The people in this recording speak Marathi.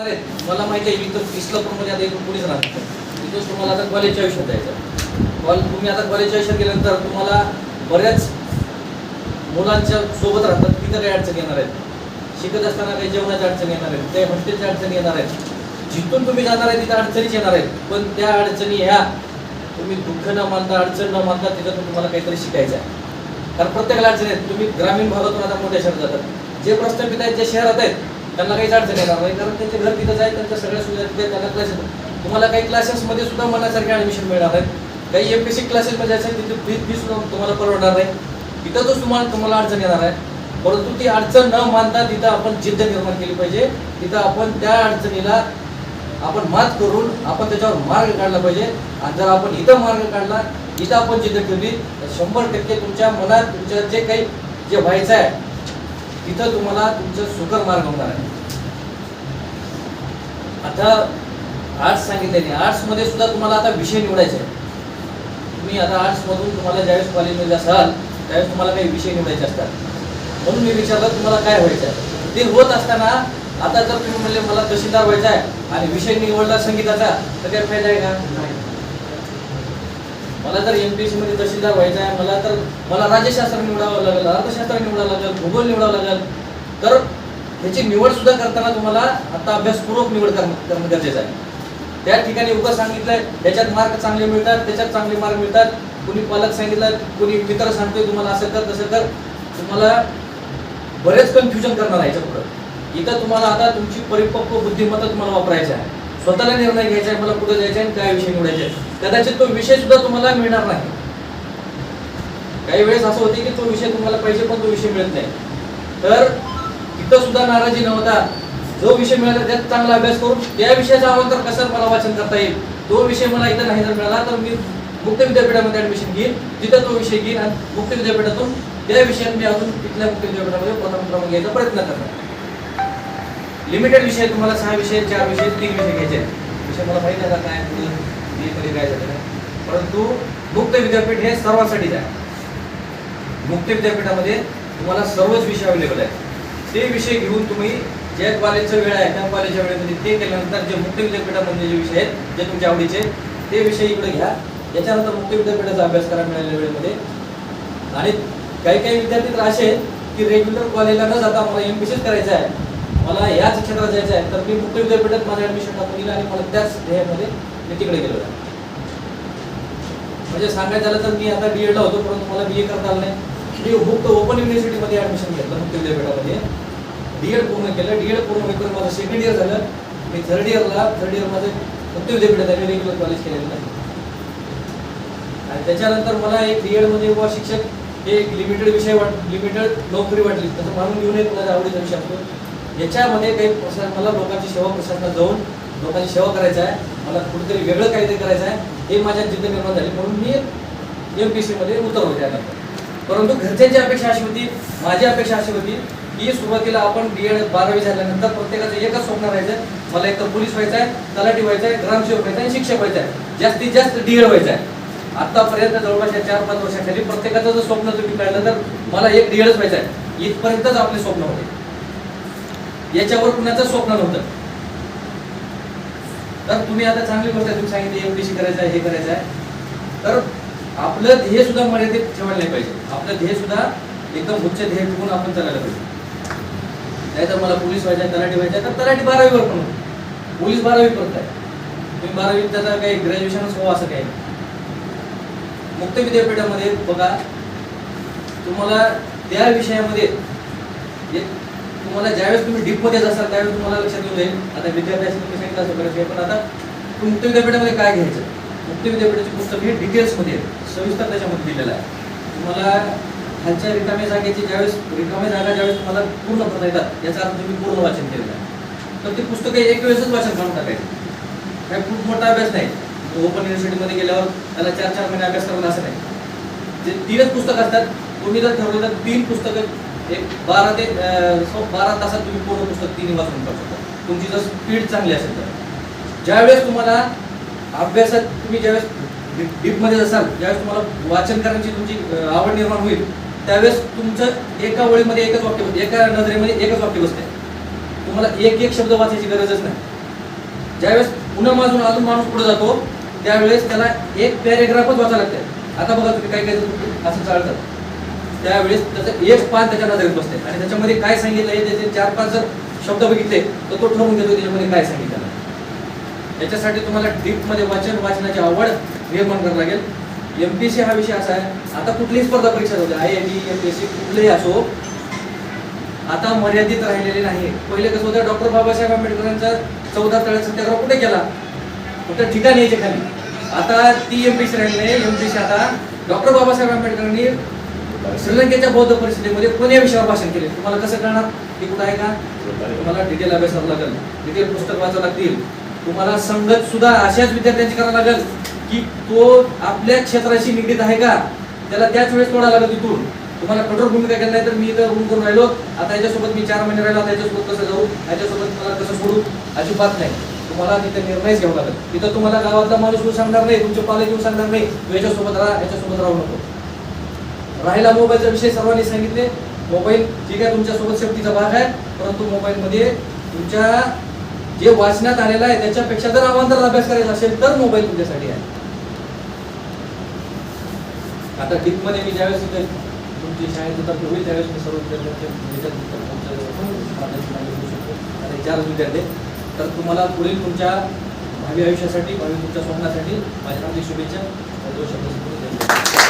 मला माहिती आहे इथं इस्लापूरमध्ये आता इथून कुणीच राहत तिथून तुम्हाला आता कॉलेजच्या आयुष्यात जायचं कॉल तुम्ही आता कॉलेजच्या आयुष्यात गेल्यानंतर तुम्हाला बऱ्याच मुलांच्या सोबत राहतात तिथं काही अडचण येणार आहेत. शिकत असताना काही जेवणाच्या अडचण येणार आहेत काही हॉस्टेलच्या अडचणी येणार आहेत. जिथून तुम्ही जाणार आहे तिथं अडचणीच येणार आहेत. पण त्या अडचणी ह्या तुम्ही दुःख न मानता अडचण न मानता तिथं तुम्हाला काहीतरी शिकायचं आहे. कारण प्रत्येकाला अडचणी आहेत. तुम्ही ग्रामीण भागातून आता मोठ्या शहरात जातात. जे प्रस्थापित आहेत जे शहरात आहेत त्यांना काहीच अडचण येणार नाही कारण त्यांचे घर तिथंच आहे त्यांच्या सगळ्या सुविधा तिथे त्यांना क्लासेस तुम्हाला काही क्लासेसमध्ये सुद्धा मनासारखे ॲडमिशन मिळणार आहेत. काही एम पी सी क्लासेसमध्ये असेल तिथे फी फी सुद्धा तुम्हाला परवडणार नाही. तिथं तो तुम्हाला तुम्हाला अडचण येणार आहे. परंतु ती अडचण न मानता तिथं आपण जिद्द निर्माण केली पाहिजे. तिथं आपण त्या अडचणीला आपण मात करून आपण त्याच्यावर मार्ग काढला पाहिजे. आणि जर आपण इथं मार्ग काढला इथं आपण जिद्द ठेवली तर शंभर टक्के तुमच्या मनात तुमच्या जे काही जे व्हायचं आहे तिथं तुम्हाला तुमचं सुकर मार्ग होणार आहे. आता आर्ट्स सांगितल्याने आर्ट्समध्ये सुद्धा तुम्हाला आता विषय निवडायचे आहे तुम्ही आता आर्ट्समधून तुम्हाला ज्यावेळेस कॉलेजमध्ये असाल त्यावेळेस तुम्हाला काही विषय निवडायचे असतात. म्हणून मी विचारलं तुम्हाला काय व्हायचं आहे? ते होत असताना आता जर तुम्ही म्हणले मला तहसीलदार व्हायचा आहे आणि विषय निवडला संगीताचा तर काय फायदा आहे का मला जर एम पी एस सीमध्ये तहसीलदार व्हायचं आहे मला तर मला राज्यशास्त्र निवडावं लागेल अर्थशास्त्र निवडावं लागेल भूगोल निवडावं लागेल. तर ह्याची निवड सुद्धा करताना तुम्हाला आता अभ्यासपूर्वक निवड करणं करणं गरजेचं आहे. त्या ठिकाणी उगा सांगितलंय त्याच्यात मार्क चांगले मिळतात त्याच्यात चांगले मार्क मिळतात. कुणी पालक सांगितलं कुणी मित्र सांगतोय तुम्हाला असं कर तसं कर. तुम्हाला बरेच कन्फ्युजन करणार आहे याच्या पुढं इथं तुम्हाला आता तुमची परिपक्व बुद्धिमत्ता तुम्हाला वापरायची आहे. स्वतःला निर्णय घ्यायचा आहे मला कुठे जायचं आहे आणि काय विषय निवडायचे कदाचित तो विषय सुद्धा तुम्हाला मिळणार नाही. काही वेळेस असं होते की तो विषय तुम्हाला पाहिजे पण तो विषय मिळत नाही. तर तिथं सुद्धा नाराजी नव्हता जो विषय मिळाला त्यात चांगला अभ्यास करून त्या विषयाचा अवांतर कसं मला वाचन करता येईल? तो विषय मला इथं नाही जर मिळाला तर मी मुक्त विद्यापीठामध्ये ऍडमिशन घेईन तिथं तो विषय घेईन आणि मुक्त विद्यापीठातून त्या विषयात मी अजून तिथल्या मुक्त विद्यापीठामध्ये प्रथम क्रमांक घ्यायचा प्रयत्न करणार लिमिटेड विषय तुम्हाला सहा विषय चार विषय तीन विषय घ्यायचे आहेत. विषय मला माहिती आहे काय पुढे बी मध्ये काय झालं परंतु मुक्त विद्यापीठ हे सर्वांसाठीच आहे. मुक्त विद्यापीठामध्ये तुम्हाला सर्वच विषय अवेलेबल आहेत. ते विषय घेऊन तुम्ही ज्या कॉलेजचा वेळ आहे त्या कॉलेजच्या वेळेमध्ये ते केल्यानंतर जे मुक्त विद्यापीठामध्ये जे विषय आहेत जे तुमच्या आवडीचे ते विषय इकडे घ्या. याच्यानंतर मुक्त विद्यापीठाचा अभ्यास करा मिळालेल्या वेळेमध्ये. आणि काही काही विद्यार्थी तर असे आहेत की रेग्युलर कॉलेजला न जाता मला एम बी सीच करायचं आहे. मला याच क्षेत्रात जायचं आहे तर मी मुक्त विद्यापीठात माझं ऍडमिशन टाकून दिलं आणि मला त्याच ध्येयामध्ये मी तिकडे गेलो. म्हणजे सांगायचं झालं तर मी आता बी एडला होतो परंतु मला बी ए करता आलं नाही. मी मुक्त ओपन युनिव्हर्सिटीमध्ये ऍडमिशन घेतलं मुक्त विद्यापीठामध्ये. डी एड पूर्ण केलं. डी एड पूर्ण होईपर्यंत माझं सेकंड इयर झालं. मी थर्ड इयरला थर्ड इयर माझं मुक्त विद्यापीठात आहे. रेग्युलर कॉलेज केलेलं नाही. आणि त्याच्यानंतर मला एक बी एडमध्ये व शिक्षक हे एक लिमिटेड विषय वाट लिमिटेड नोकरी वाटली. तसं मानून घेऊन एक माझ्या आवडीचा विषय असतो. याच्यामध्ये काही प्रशासन मला लोकांची सेवा प्रशासनात जाऊन लोकांची सेवा करायचं आहे. मला कुठेतरी वेगळं काहीतरी करायचं आहे. हे माझ्या जिद्द निर्माण झाली. म्हणून मी एम पी सीमध्ये उतरलो त्यानंतर परंतु घरच्यांची अपेक्षा अशी होती माझी अपेक्षा अशी होती की सुरुवातीला आपण बी एड बारावी झाल्यानंतर प्रत्येकाचं एकच स्वप्न राहायचं. मला एक तर पोलीस व्हायचं आहे तलाठी व्हायचं आहे ग्रामसेवक व्हायचं आहे आणि शिक्षक व्हायचं आहे. जास्तीत जास्त डी एड व्हायचं आहे. आतापर्यंत जवळपास या चार पाच वर्षाखाली प्रत्येकाचं जर स्वप्न तुम्ही काढलं तर मला एक डी एडच व्हायचं आहे. इथपर्यंतच आपले स्वप्न होते. याच्यावर कुणाचं स्वप्न नव्हतं. तर तुम्ही आता चांगली गोष्ट आहे तुम्ही सांगितली एमडीसी करायचं आहे हे करायचं आहे. तर आपलं ध्येय सुद्धा मर्यादित ठेवायला नाही पाहिजे. आपलं ध्येय सुद्धा एकदम उच्च ध्येय ठेवून आपण चालायला पाहिजे. नाही तर मला पोलीस व्हायचं आहे तलाठी व्हायचं आहे तर तलाठी बारावीवर पण पोलीस बारावी करत आहे. तुम्ही बारावीत त्याचा काही ग्रॅज्युएशनच हो असं काही मुक्त विद्यापीठामध्ये बघा तुम्हाला त्या विषयामध्ये तुम्हाला ज्यावेळेस तुम्ही डीपमध्ये असाल त्यावेळेस तुम्हाला लक्षात येऊ जाईल. आता विद्यार्थ्यांशी तुम्ही सांगितलं असं बरंच पण आता मुक्त विद्यापीठामध्ये काय घ्यायचं? मुक्त विद्यापीठाचे पुस्तक हे डिटेल्समध्ये सविस्तर त्याच्यामध्ये दिलेलं आहे. तुम्हाला खालच्या रिकाम्या जागेची ज्यावेळेस रिकाम्या जागा ज्यावेळेस तुम्हाला पूर्ण करता येतात याचा अर्थ तुम्ही पूर्ण वाचन केलेलं आहे. तर ती पुस्तकं एक वेळेसच वाचन करून टाकायचं. काय खूप मोठा अभ्यास नाही. ओपन युनिव्हर्सिटीमध्ये गेल्यावर त्याला चार चार महिने अभ्यास करायला असं नाही. जे तीनच पुस्तकं असतात तुम्ही जर ठरवलं तर तीन पुस्तकं एक बारा ते सो बारा तासात तुम्ही पूर्ण पुस्तक तिन्ही वाचून टाकू शकता. तुमची जर स्पीड चांगली असेल तर. ज्यावेळेस तुम्हाला अभ्यासात तुम्ही ज्यावेळेस डीपमध्ये असाल ज्यावेळेस तुम्हाला वाचन करण्याची तुमची आवड निर्माण होईल त्यावेळेस तुमचं एका ओळीमध्ये एकच वाक्य बसते एका नजरेमध्ये एकच वाक्य बसते. तुम्हाला एक एक शब्द वाचायची गरजच नाही. ज्यावेळेस पुन्हा माझून अजून माणूस पुढे जातो त्यावेळेस त्याला एक पॅरेग्राफच वाचायला लागते. आता बघा तुम्ही काय काय असं चालतात. त्यावेळेस त्याचं एक पान त्याच्या नजरेत बसते. आणि त्याच्यामध्ये काय सांगितलं हे त्याचे चार पाच जर शब्द बघितले तर तो ठरवून घेतो त्याच्यामध्ये काय सांगितलं. त्याच्यासाठी तुम्हाला डीपमध्ये वाचन वाचनाची आवड निर्माण करावं लागेल. एम पी सी हा विषय असा आहे आता कुठलीही स्पर्धा परीक्षा होते I I T M P S C कुठलेही असो आता मर्यादित राहिलेले नाही. पहिले कसं होतं डॉक्टर बाबासाहेब आंबेडकरांचा चौदा तळ सत्याग्रह कुठे केला? कुठं ठिकाणी यायचे खाली. आता ती एम पी सी राहिली नाही. एम पी सी आता डॉक्टर बाबासाहेब आंबेडकरांनी श्रीलंकेच्या बौद्ध परिषदेमध्ये कोण्या विषयावर भाषण केले? तुम्हाला कसं कळणार? हे कुठं आहे का? तुम्हाला डिटेल अभ्यासावं लागेल. डिटेल पुस्तक वाचावं लागतील. तुम्हाला संगत सुद्धा अशाच विद्यार्थ्यांची करावं लागेल की तो आपल्या क्षेत्राशी निगडीत आहे का? त्याला त्याच वेळेस तोडा लागेल तिथून. तुम्हाला कठोर भूमिका केली नाही तर मी इथं रूम करून राहिलो. आता याच्यासोबत मी चार महिने राहिलो. आता याच्यासोबत कसं जाऊ? याच्यासोबत मला कसं सोडू? अजिबात नाही. तुम्हाला तिथे निर्णयच घ्यावा लागेल. तिथं तुम्हाला गावातला माणूस येऊन सांगणार नाही. तुमचे पालक येऊन सांगणार नाही. याच्यासोबत राहा याच्यासोबत राहू नको. राहिला मोबाईलचा विषय सर्वांनी सांगितले. मोबाईल ठीक आहे तुमच्यासोबत शेवटीचा भाग आहे. परंतु मोबाईलमध्ये तुमच्या जे वाचण्यात आलेलं आहे त्याच्यापेक्षा जर अवांतर अभ्यास करायचा असेल तर मोबाईल तुमच्यासाठी आहे. आता डीपमध्ये मी ज्यावेळेस इथे तुमची शाळेत उत्तर होईल त्यावेळेस मी सर्व विद्यार्थ्यांच्या चार विद्यार्थी तर तुम्हाला पुढील तुमच्या भावी आयुष्यासाठी भावी तुमच्या स्वप्नासाठी माझ्या हार्दिक शुभेच्छा. दोन शब्द